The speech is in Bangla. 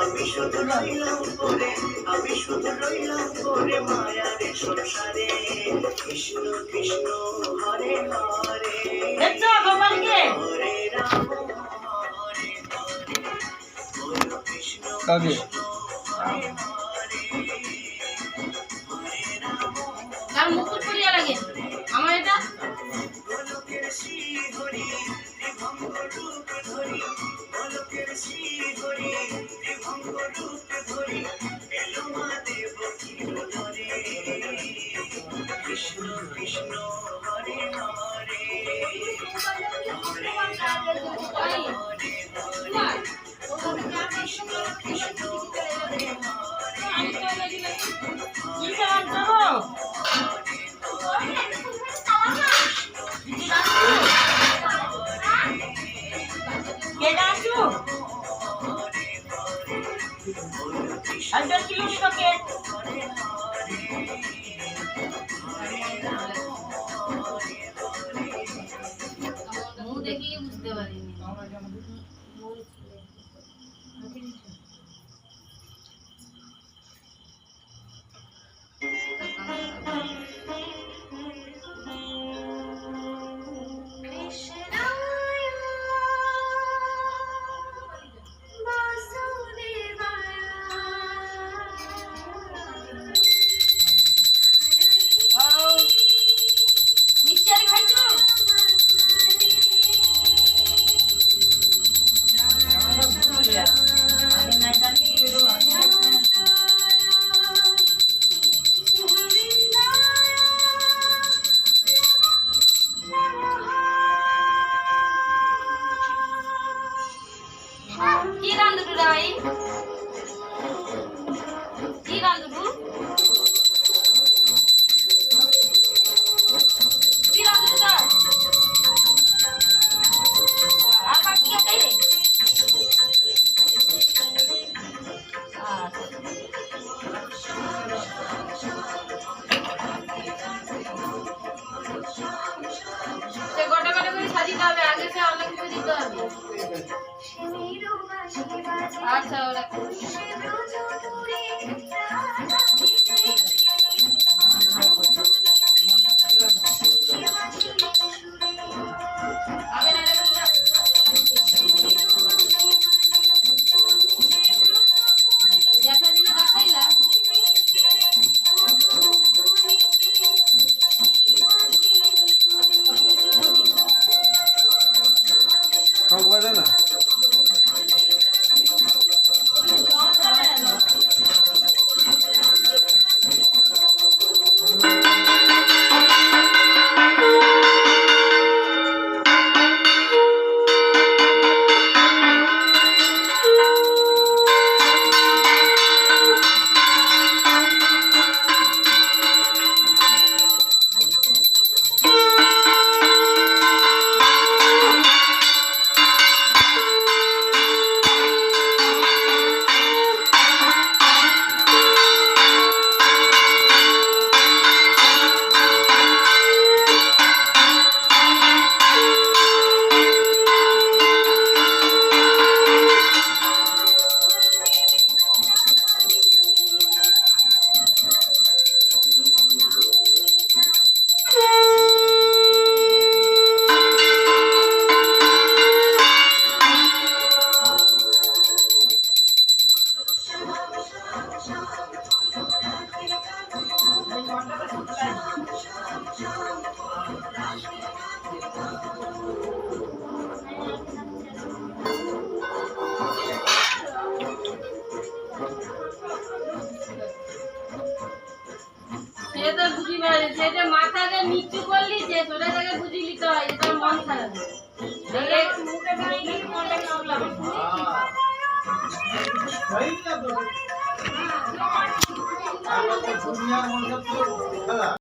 আমি শুধু রইলাম পরে আমি শুধু রইলাম পরে মায়ার সংসারে কৃষ্ণ কৃষ্ণ কৃষ্ণ হরে হরে আমার এটা? রূপ ধরি গোলকের শ্রীহরি ত্রিভঙ্গ রূপ ধরি, এলো মা দেব ধরে কৃষ্ণ কৃষ্ণ, হরে হরে। হরে হরে কে ডাকছু একজন কিলোমিটার কে মুখ বুঝতে পারিনি। কি রান্ধু রাই? কি রান্ধু কি রান্ধু তা আর বাকি কে গোটা করে সাজিতে হবে, আগে সে অনেক কিছু দিতে হবে। আচ্ছা সে তো বুঝি পারে সেটা মাথাকে নিচু করলি যে সোজা জায়গায় বুঝি নিতে হয় মনটা খারাপ। 我在抽烟我在厕所了